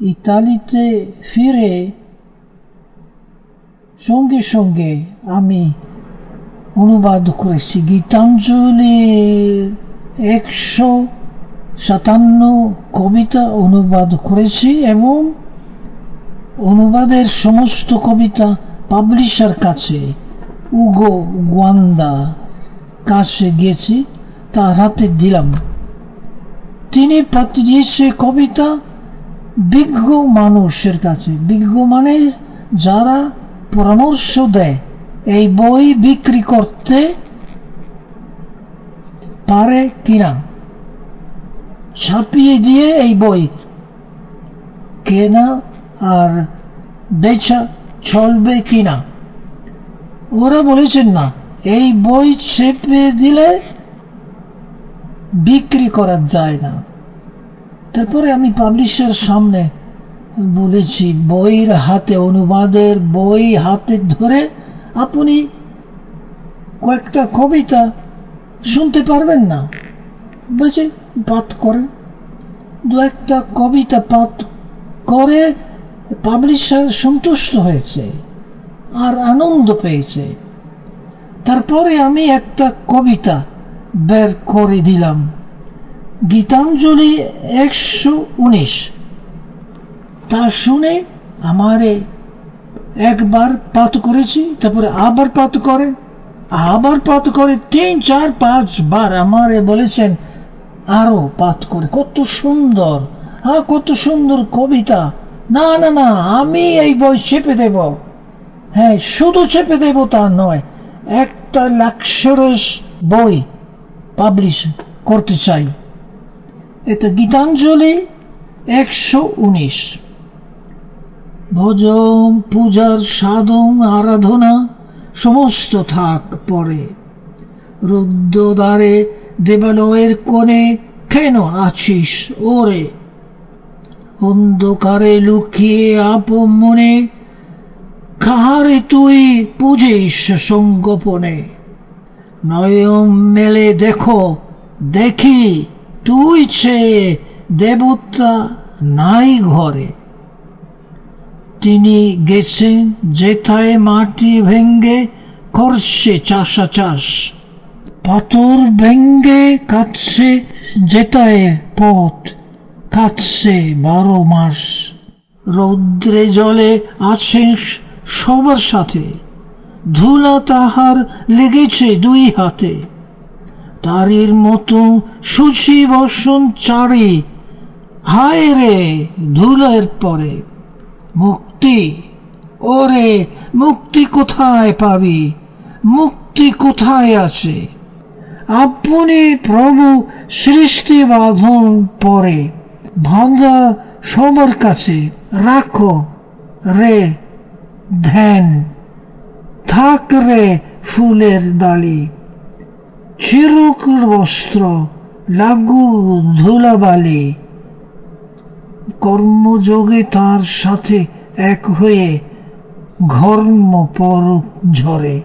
ইতালিতে ফিরে সঙ্গে সঙ্গে আমি অনুবাদ করেছি। গীতাঞ্জলির একশো সাতান্ন কবিতা অনুবাদ করেছি এবং অনুবাদের সমস্ত কবিতা পাবলিশার কাছে, উগো গোয়ান্দা কাছে গিয়েছি, তার হাতে দিলাম। তিনি পাঠিয়েছে কবিতা বিজ্ঞ মানুষের কাছে, বিজ্ঞ মানে যারা পরামর্শ দেয়, এই বই বিক্রি করতে পারে কিনা। ছাপিয়ে দিয়ে এই বই কেনা আর বেচা চলবে কিনা। ওরা বলেছেন না, এই বই চেপে দিলে বিক্রি করা যায় না। তারপরে আমি পাবলিশার সামনে বলেছি, বইয়ের হাতে, অনুবাদের বই হাতে ধরে আপনি কয়েকটা কবিতা শুনতে পারবেন না। বলছে পাঠ করেন দু একটা কবিতা পাঠ করে পাবলিশার সন্তুষ্ট হয়েছে আর আনন্দ পেয়েছে। তারপরে আমি একটা কবিতা বের করে দিলাম। গীতাঞ্জলি একশো উনিশ। তা শুনে আমারে একবার পাত করেছি, তারপরে আবার পাত করে, আবার পাত করে, তিন, চার, পাঁচ বার আমারে বলেছেন, আরও পাত করে, কত সুন্দর হ্যাঁ কত সুন্দর কবিতা। না না না, আমি এই বই চেপে দেব। হ্যাঁ শুধু চেপে দেব তা নয়, একটা লাক্সারাস বই পাবলিশ করতে চাই। এটা গীতাঞ্জলি একশো উনিশ। ভজন পূজার সাধন, আরাধনা, সমস্ত থাক পরে। রুদ্রদ্বারে দেবালয়ের কোণে কেন আছিস ওরে? অন্ধকারে লুকিয়ে আপ মনে কাহারে তুই পুজিস সঙ্গোপনে? নয়ন মেলে দেখো, দেখি তুই চেয়ে দেবতা নাই ঘরে। তিনি গেছেন যেথায় মাটি ভেঙ্গে করছে চাষা চাষ পাথর ভেঙ্গে কাটছে যেতায় পথ, কাটছে বারো মাস। রৌদ্রে জলে আছেন সবার সাথে, ধুলা তাহার লেগেছে দুই হাতে। তারির মতো সুচি বসন চারি হায় রে ধুলের পরে। মুক্তি, ওরে মুক্তি কোথায় পাবি? মুক্তি কোথায় আছে? আপনি প্রভু সৃষ্টি বাঁধন পরে ভাঙা সবার কাছে রাখো রে ধ্যান। থাক রে ফুলের দালি চিরকুর বস্ত্র লাগু ধুলাবালি। কর্মযোগে তার সাথে এক হয়ে ঘর্ম পর ঝরে।